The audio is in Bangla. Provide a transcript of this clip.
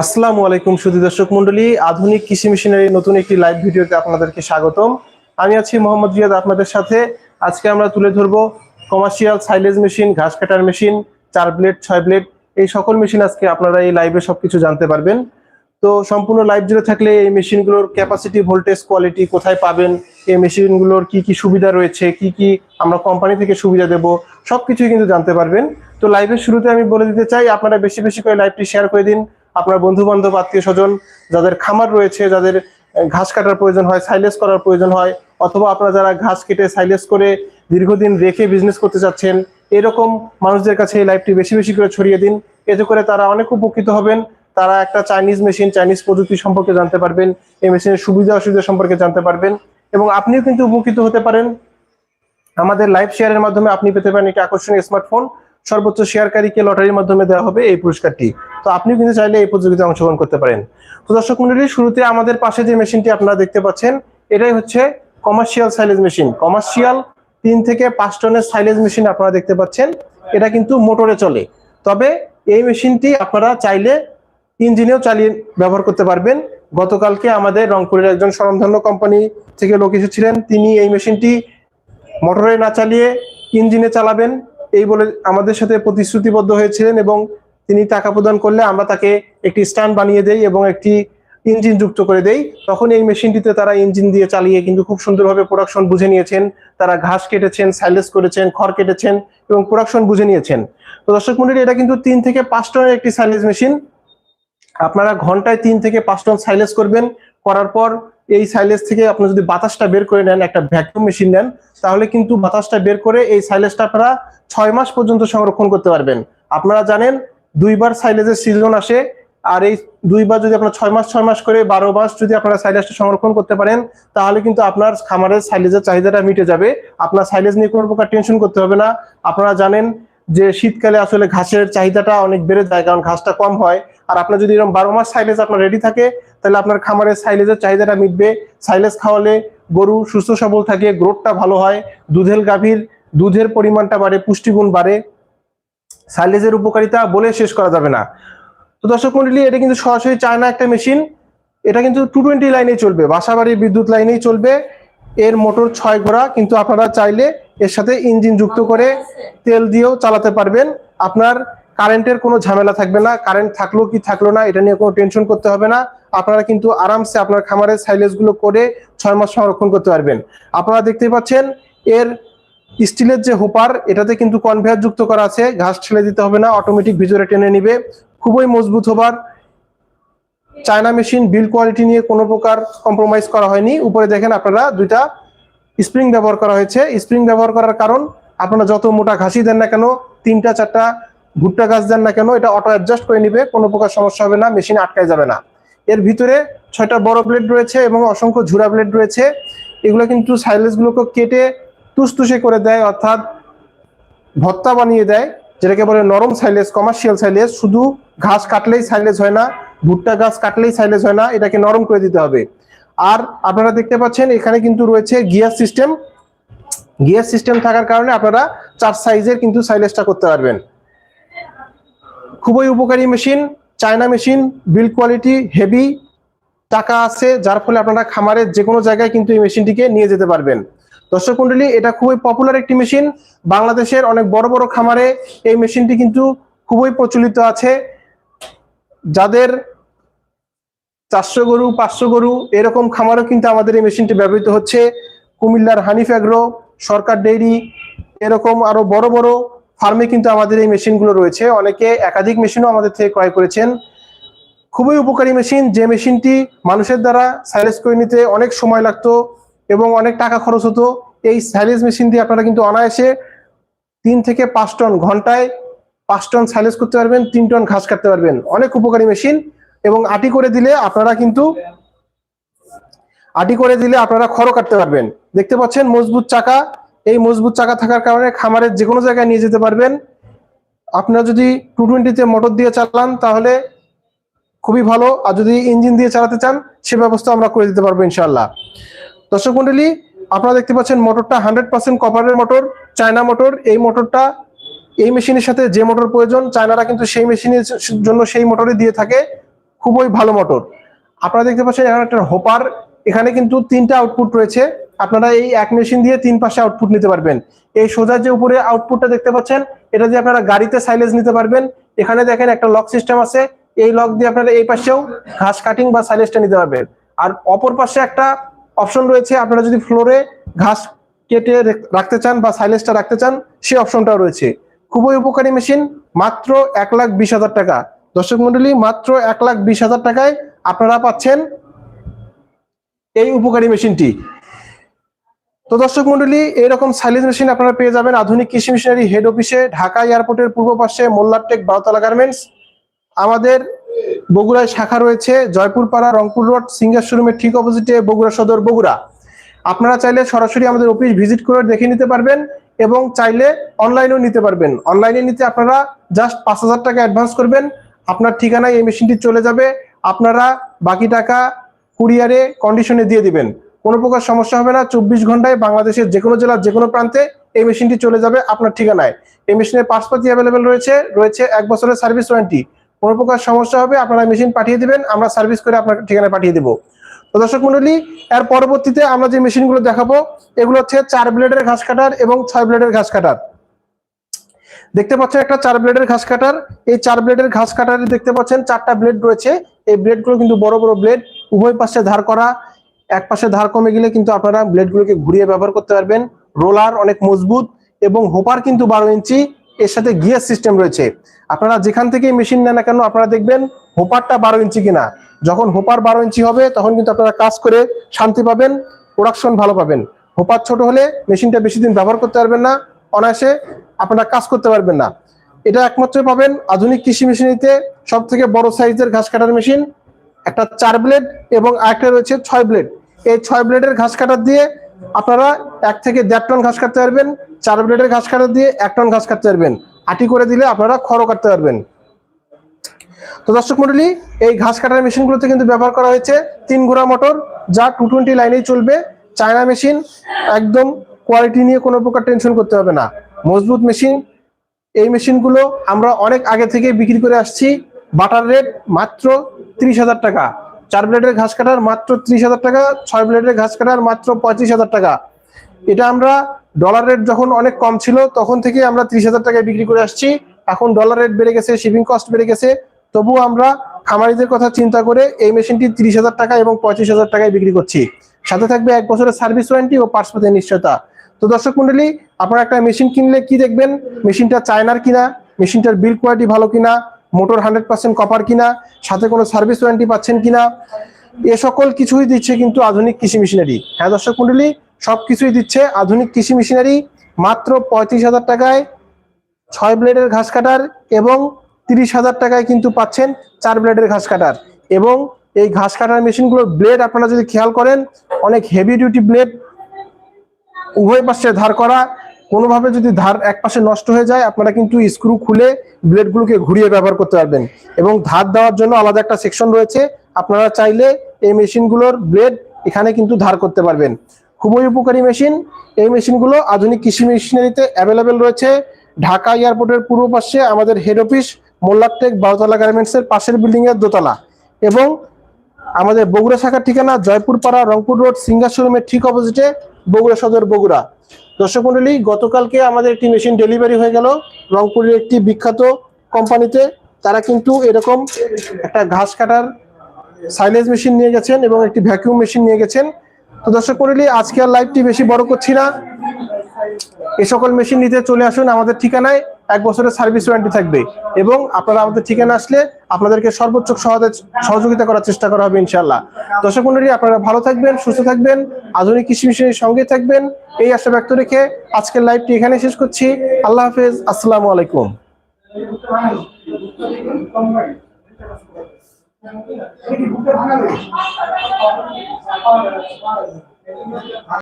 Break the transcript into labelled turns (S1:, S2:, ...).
S1: আসসালামু আলাইকুম সুধী দর্শক মন্ডলী আধুনিক কৃষি মেশিনারি নতুন একটি লাইভ ভিডিওতে আপনাদেরকে স্বাগতম। আমি আছি মোহাম্মদ রিয়াদ আপনাদের সাথে। আজকে আমরা তুলে ধরবো কমার্শিয়াল সাইলেজ মেশিন ঘাস কাটার মেশিন চার ব্লেড ছয় ব্লেড এই সকল মেশিন আজকে আপনারা এই লাইভে সবকিছু জানতে পারবেন। তো সম্পূর্ণ লাইভ জুড়ে থাকলে এই মেশিনগুলোর ক্যাপাসিটি ভোল্টেজ কোয়ালিটি কোথায় পাবেন, এই মেশিনগুলোর কি কি সুবিধা রয়েছে, কি কি আমরা কোম্পানি থেকে সুবিধা দেব সব কিছুই কিন্তু জানতে পারবেন। তো লাইভের শুরুতে আমি বলে দিতে চাই, আপনারা বেশি বেশি করে লাইভটি শেয়ার করে দিন। আপনার বন্ধু বান্ধব আত্মীয় স্বজন যাদের খামার রয়েছে, যাদের ঘাস কাটার প্রয়োজন হয় সাইলেস করার প্রয়োজন হয়, অথবা আপনারা যারা ঘাস কেটে সাইলেস করে দীর্ঘদিন রেখে বিজনেস করতে চাচ্ছেন, এরকম মানুষদের কাছে এই লাইভটি বেশি বেশি করে ছড়িয়ে দিন। এতে করে তারা অনেক উপকৃত হবেন। তারা একটা চাইনিজ মেশিন চাইনিজ প্রযুক্তি সম্পর্কে জানতে পারবেন, এই মেশিনের সুবিধা অসুবিধা সম্পর্কে জানতে পারবেন, এবং আপনিও কিন্তু উপকৃত হতে পারেন। আমাদের লাইভ শেয়ারের মাধ্যমে আপনি পেতে পারেন একটি আকর্ষণীয় স্মার্টফোন সর্বোচ্চ শেয়ারকারীকে লটারির মাধ্যমে দেওয়া হবে এই পুরস্কারটি। তো আপনিও কিন্তু চাইলে এই প্রতিযোগিতায় অংশগ্রহণ করতে পারেন। তো দর্শক মন্ডলী, শুরুতে আমাদের পাশে যে মেশিনটি আপনারা দেখতে পাচ্ছেন, এটাই হচ্ছে কমার্শিয়াল সাইলেজ মেশিন কমার্শিয়াল তিন থেকে পাঁচ টনের সাইলেজ মেশিন আপনারা দেখতে পাচ্ছেন, এটা কিন্তু মোটরে চলে। তবে এই মেশিনটি আপনারা চাইলে ইঞ্জিনেও চালিয়ে ব্যবহার করতে পারবেন। গতকালকে আমাদের রংপুরের একজন স্বনামধন্য কোম্পানি থেকে লোক এসেছিলেন, তিনি এই মেশিনটি মোটরে না চালিয়ে ইঞ্জিনে চালাবেন। এই বলে আমাদের সাথে প্রতিশ্রুতিবদ্ধ হয়েছিলেন এবং তিনি টাকা প্রদান করলে আমরা তাকে একটি স্ট্যান্ড বানিয়ে দেই এবং একটি ইঞ্জিন যুক্ত করে দেই। তখন এই মেশিনটিতে তারা ইঞ্জিন দিয়ে চালিয়ে কিন্তু খুব সুন্দরভাবে প্রোডাকশন বুঝে নিয়েছেন। তারা ঘাস কেটেছেন সাইলেস করেছেন, খড় কেটেছেন এবং প্রোডাকশন বুঝে নিয়েছেন। তো দর্শক মন্ডলী, এটা কিন্তু তিন থেকে পাঁচ টনের একটি সাইলেজ মেশিন। আপনারা ঘন্টায় তিন থেকে পাঁচ টন সাইলেস করবেন। করার পর এই সাইলেস থেকে আপনি যদি বাতাসটা বের করে নেন, একটা ভ্যাকুয়াম মেশিন নেন, তাহলে কিন্তু বাতাসটা বের করে এই সাইলেসটা আপনারা ছয় মাস পর্যন্ত সংরক্ষণ করতে পারবেন। আপনারা জানেন দুইবার সাইলেজের সিজন আসে, আর এই দুইবার যদি আপনার ছয় মাস ছয় মাস করে বারো মাস যদি আপনারা সাইলেজটা সংরক্ষণ করতে পারেন, তাহলে কিন্তু আপনার খামারের সাইলেজের চাহিদাটা মিটে যাবে। আপনার সাইলেজ নিয়ে কোনো প্রকার টেনশন করতে হবে না। আপনারা জানেন যে শীতকালে আসলে ঘাসের চাহিদাটা অনেক বেড়ে যায়, কারণ ঘাসটা কম হয়। আর আপনার যদি এরকম বারো মাস সাইলেজ আপনার রেডি থাকে, তাহলে আপনার খামারের সাইলেজের চাহিদাটা মিটবে। সাইলেজ খাওয়ালে গরু সুস্থ সবল থাকে গ্রোথটা ভালো হয়, দুধের গাভীর দুধের পরিমাণটা বাড়ে, পুষ্টিগুণ বাড়ে। সাইলেজের উপকারিতা বলে শেষ করা যাবে না। তো দর্শক মন্ডলী, এটা কিন্তু সরাসরি চায়না একটা মেশিন। এটা কিন্তু টু টোয়েন্টি লাইনেই চলবে, বাসাবাড়ির বিদ্যুৎ লাইনেই চলবে। এর মোটর ছয় ঘোড়া, কিন্তু আপনারা চাইলে এর সাথে ইঞ্জিন যুক্ত করে তেল দিয়েও চালাতে পারবেন। আপনার কারেন্টের কোনো ঝামেলা থাকবে না, কারেন্ট থাকল কি থাকল না, এটা নিয়ে কোনো টেনশন করতে হবে না। আপনারা কিন্তু আরামসে আপনার খামারের সাইলেজগুলো করে ছয় মাস সংরক্ষণ করতে পারবেন। আপনারা দেখতেই পাচ্ছেন, এর স্টিলের যে হোপার, এটাতে কিন্তু কনভেয়ার যুক্ত করা আছে, ঘাস ঠেলে দিতে হবে না অটোমেটিক ভিতরে টেনে নিবে। খুবই মজবুত হবার চায়না মেশিন বিল কোয়ালিটি নিয়ে কোনো প্রকার কম্প্রোমাইজ করা হয়নি। উপরে দেখেন আপনারা দুইটা স্প্রিং ব্যবহার করা হয়েছে। স্প্রিং ব্যবহার করার কারণ, আপনারা যত মোটা ঘাসি দেন না কেন, তিনটা, চারটা ভুট্টা গাছ দেন না কেন, এটা অটো অ্যাডজাস্ট করে নিবে, কোনো প্রকার সমস্যা হবে না মেশিন আটকায় যাবে না। এর ভিতরে ছয়টা বড় ব্লেড রয়েছে এবং অসংখ্য ঝুরা ব্লেড রয়েছে। এগুলো কিন্তু সাইলেজ গুলোকে কেটে তুসতুসে করে দেয়, অর্থাৎ ভত্তা বানিয়ে দেয়, যেটাকে বলে নরম সাইলেজ কমার্শিয়াল সাইলেজ শুধু ঘাস কাটলেই সাইলেজ হয় না, ভুট্টা গাছ কাটলেই সাইলেজ হয় না, এটাকে নরম করে দিতে হবে। আর আপনারা দেখতে পাচ্ছেন, এখানে কিন্তু রয়েছে গিয়ার সিস্টেম গিয়ার সিস্টেম থাকার কারণে আপনারা চার সাইজের কিন্তু সাইলেজটা করতে পারবেন। খুবই উপকারী machine China machine build quality heavy টাকা আছে, যার ফলে আপনারা খামারের যে কোনো জায়গায় কিন্তু এই মেশিনটিকে নিয়ে যেতে পারবেন। দর্শক মন্ডলী, এটা খুবই পপুলার একটি মেশিন বাংলাদেশের অনেক বড় বড় খামারে এই মেশিনটি কিন্তু খুবই প্রচলিত আছে। যাদের চারশো গরু, পাঁচশো গরু, এরকম খামারও কিন্তু আমাদের এই মেশিনটি ব্যবহৃত হচ্ছে। কুমিল্লার হানিফ অ্যাগ্রো সরকার ডেইরি এরকম আরও বড় বড় ফার্মে কিন্তু আমাদের এই মেশিনগুলো রয়েছে। অনেকে একাধিক মেশিনও আমাদের থেকে ক্রয় করেছেন। খুবই উপকারী মেশিন যে মেশিনটি মানুষের দ্বারা সাইলেজ করে নিতে অনেক সময় লাগতো। এবং অনেক টাকা খরচ হতো। এই সাইলেজ মেশিন দিয়ে আপনারা কিন্তু অনায়াসে তিন থেকে পাঁচ টন ঘন্টায় পাঁচ টন সাইলেজ করতে পারবেন, তিন টন ঘাস কাটতে পারবেন। অনেক উপকারী মেশিন এবং আটি করে দিলে আপনারা কিন্তু আটি করে দিলে আপনারা খড়ও কাটতে পারবেন। দেখতে পাচ্ছেন মজবুত চাকা। এই মজবুত চাকা থাকার কারণে খামারের যে কোনো জায়গায় নিয়ে যেতে পারবেন। আপনারা যদি টু টোয়েন্টিতে মোটর দিয়ে চালান তাহলে খুবই ভালো। আর যদি ইঞ্জিন দিয়ে চালাতে চান, সে ব্যবস্থা আমরা করে দিতে পারব ইনশাল্লাহ দর্শক মন্ডলী, আপনারা দেখতে পাচ্ছেন মোটরটা হান্ড্রেড পার্সেন্ট কপারের মোটর, চায়না মোটর। এই মোটরটা, এই মেশিনের সাথে যে মোটর প্রয়োজন, চায়নারা কিন্তু সেই মেশিনের জন্য সেই মোটরই দিয়ে থাকে। খুবই ভালো মোটর। আপনারা দেখতে পাচ্ছেন এখানে একটা হোপার, এখানে কিন্তু তিনটা আউটপুট রয়েছে। আপনারা এই এক মেশিন দিয়ে তিন পাশে আউটপুট নিতে পারবেন। এই সোজা যে উপরে আউটপুটটা দেখতে পাচ্ছেন, এটা দিয়ে আপনারা গাড়িতে সাইলেজ নিতে পারবেন। এখানে দেখেন একটা লক সিস্টেম আছে। এই লক দিয়ে আপনারা এই পাশেও ঘাস কাটিং বা সাইলেজটা নিতে পারবেন। আর অপর পাশে একটা অপশন রয়েছে, আপনারা যদি ফ্লোরে ঘাস কেটে রাখতে চান বা সাইলেজটা রাখতে চান সেই অপশনটাও রয়েছে। খুবই উপকারী মেশিন মাত্র এক লাখ বিশ হাজার টাকা। দর্শক মন্ডলী, মাত্র এক লাখ বিশ হাজার টাকায় আপনারা পাচ্ছেন এই উপকারী মেশিনটি তো দর্শক মন্ডলী, এরকম সাইলেজ মেশিন আপনারা পেয়ে যাবেন আধুনিক কৃষি মেশিনারি হেড অফিসে ঢাকা এয়ারপোর্টের পূর্ব পাশে মোল্লারটেক বারোতলা গার্মেন্টস আমাদের বগুড়ায় শাখা রয়েছে জয়পুর পাড়া রংপুর রোড সিঙ্গার শোরুমের ঠিক অপোজিটে বগুড়া সদর বগুড়া। আপনারা চাইলে সরাসরি আমাদের অফিস ভিজিট করে দেখে নিতে পারবেন এবং চাইলে অনলাইনেও নিতে পারবেন। অনলাইনে নিতে আপনারা জাস্ট পাঁচ হাজার টাকা অ্যাডভান্স করবেন। আপনার ঠিকানায় এই মেশিনটি চলে যাবে। আপনারা বাকি টাকা কুরিয়ারে, কন্ডিশনে দিয়ে দিবেন। কোনো প্রকার সমস্যা হবে না। চব্বিশ ঘন্টায় বাংলাদেশের যে কোনো জেলার যে কোনো প্রান্তে এই মেশিনটি চলে যাবে আপনার ঠিকানায়। এই মেশিনের পাসপাতি অ্যাভেলেবেল রয়েছে। রয়েছে এক বছরের সার্ভিস ওয়ারেন্টি। কোনো প্রকার সমস্যা হবে, আপনারা মেশিন পাঠিয়ে দিবেন, আমরা সার্ভিস করে আপনার ঠিকানায় পাঠিয়ে দেবো। তো দর্শক মন্ডলী, এর পরবর্তীতে আমরা যে মেশিনগুলো দেখাবো, এগুলো হচ্ছে চার ব্লেডের ঘাস কাটার এবং ছয় ব্লেডের ঘাস কাটার। দেখতে পাচ্ছেন একটা চার ব্লেডের ঘাস কাটার। এই চার ব্লেডের ঘাস কাটারে দেখতে পাচ্ছেন চারটা ব্লেড রয়েছে। এই ব্লেডগুলো কিন্তু বড় বড় ব্লেড উভয় পাশে ধার করা, এক পাশে ধার কমে গেলে কিন্তু আপনারা ব্লেডগুলোকে ঘুরিয়ে ব্যবহার করতে পারবেন। রোলার অনেক মজবুত এবং হোপার কিন্তু বারো ইঞ্চি। এর সাথে গিয়ার সিস্টেম রয়েছে। আপনারা যেখান থেকে মেশিন নেন না কেন, আপনারা দেখবেন হোপারটা বারো ইঞ্চি কিনা। যখন হোপার বারো ইঞ্চি হবে, তখন কিন্তু আপনারা কাজ করে শান্তি পাবেন প্রোডাকশন ভালো পাবেন। হোপার ছোট হলে মেশিনটা বেশি দিন ব্যবহার করতে পারবেন না, অনায়াসে আপনারা কাজ করতে পারবেন না। এটা একমাত্র পাবেন আধুনিক কৃষি মেশিনারিতে সব থেকে বড় সাইজের ঘাস কাটার মেশিন একটা চার ব্লেড এবং আরেকটা রয়েছে ছয় ব্লেড এই ছয় ব্লেডের ঘাস কাটার দিয়ে আপনারা এক থেকে দেড় টন ঘাস কাটতে পারবেন, চার ব্লেডের ঘাস কাটা দিয়ে এক টন ঘাস কাটতে পারবেন। আটি করে দিলে আপনারা খড়ও কাটতে পারবেন। তো দর্শক মন্ডলী, এই ঘাস কাটার মেশিনগুলোতে কিন্তু ব্যবহার করা হয়েছে তিন ঘোড়া মোটর, যা টু টোয়েন্টি লাইনেই চলবে। চায়না মেশিন, একদম কোয়ালিটি নিয়ে কোনো প্রকার টেনশন করতে হবে না। মজবুত মেশিন, এই মেশিনগুলো আমরা অনেক আগে থেকে বিক্রি করে আসছি। বাটার রেট মাত্র ত্রিশ হাজার টাকা। চার ব্লেডের ঘাস কাটার মাত্র ত্রিশ হাজার টাকা, ছয় ব্লেডের ঘাস কাটার মাত্র পঁয়ত্রিশ হাজার টাকা। এটা আমরা ডলার রেট যখন অনেক কম ছিল, তখন থেকে আমরা ত্রিশ হাজার টাকায় বিক্রি করে আসছি। এখন ডলার রেট বেড়ে গেছে শিপিং কস্ট বেড়ে গেছে। তবুও আমরা খামারিদের কথা চিন্তা করে এই মেশিনটি ত্রিশ হাজার টাকা এবং পঁয়ত্রিশ হাজার টাকায় বিক্রি করছি। সাথে থাকবে এক বছরের সার্ভিস ওয়ারেন্টি ও পার্সপাতের নিশ্চয়তা। তো দর্শক মন্ডলী আপনারা একটা মেশিন কিনলে কি দেখবেন? মেশিনটা চায়নার কিনা? মেশিনটার বিল কোয়ালিটি ভালো কিনা? মোটর হান্ড্রেড পার্সেন্ট কপার কিনা, সাথে কোনো সার্ভিস ওয়ারেন্টি পাচ্ছেন কিনা, এ সকল কিছুই দিচ্ছে কিন্তু আধুনিক কৃষি মেশিনারি হ্যাঁ দর্শক মন্ডলী সব কিছুই দিচ্ছে আধুনিক কৃষি মেশিনারি মাত্র পঁয়ত্রিশ হাজার টাকায় ছয় ব্লেডের ঘাস কাটার এবং তিরিশ হাজার টাকায় কিন্তু পাচ্ছেন চার ব্লেডের ঘাস কাটার। এবং এই ঘাস কাটার মেশিনগুলোর ব্লেড আপনারা যদি খেয়াল করেন, অনেক হেভি ডিউটি ব্লেড উভয় পাশে ধার করা কোনোভাবে যদি ধার এক পাশে নষ্ট হয়ে যায়, আপনারা কিন্তু স্ক্রু খুলে ব্লেডগুলোকে ঘুরিয়ে ব্যবহার করতে পারবেন। এবং ধার দেওয়ার জন্য আলাদা একটা সেকশন রয়েছে। আপনারা চাইলে এই মেশিনগুলোর ব্লেড এখানে কিন্তু ধার করতে পারবেন। খুবই উপকারী মেশিন। এই মেশিনগুলো আধুনিক কৃষি মেশিনারিতে অ্যাভেলেবেল রয়েছে। ঢাকা এয়ারপোর্টের পূর্ব পাশে আমাদের হেড অফিস মোল্লারটেক বারোতলা গার্মেন্টসের পাশের বিল্ডিং এর দোতলা। এবং আমাদের বগুড়া শাখার ঠিকানা জয়পুর পাড়া রংপুর রোড সিঙ্গার শোরুমের ঠিক অপোজিটে বগুড়া সদর বগুড়া। দর্শক মন্ডলী, গতকালকে আমাদের একটি মেশিন ডেলিভারি হয়ে গেল। রংপুরের একটি বিখ্যাত কোম্পানিতে তারা কিন্তু এরকম একটা ঘাস কাটার সাইলেজ মেশিন নিয়ে গেছেন এবং একটি ভ্যাকিউম মেশিন নিয়ে গেছেন। তো দর্শক মন্ডলী, আজকে আর লাইভটি বেশি বড় করছি না। এ সকল মেশিন নিতে চলে আসুন আমাদের ঠিকানায়। এক বছরের সার্ভিস ওয়ারেন্টি থাকবে এবং আপনারা আমাদের ঠিকানা আসলে আপনাদেরকে সর্বোচ্চ সহযোগিতা করার চেষ্টা করা হবে ইনশাল্লাহ দর্শক মন্ডলী, আপনারা ভালো থাকবেন, সুস্থ থাকবেন, আধুনিক কৃষি মেশিনের সঙ্গে থাকবেন, এই আশা ব্যক্ত রেখে আজকের লাইভটি এখানে শেষ করছি। আল্লাহ হাফেজ, আসসালামু আলাইকুম।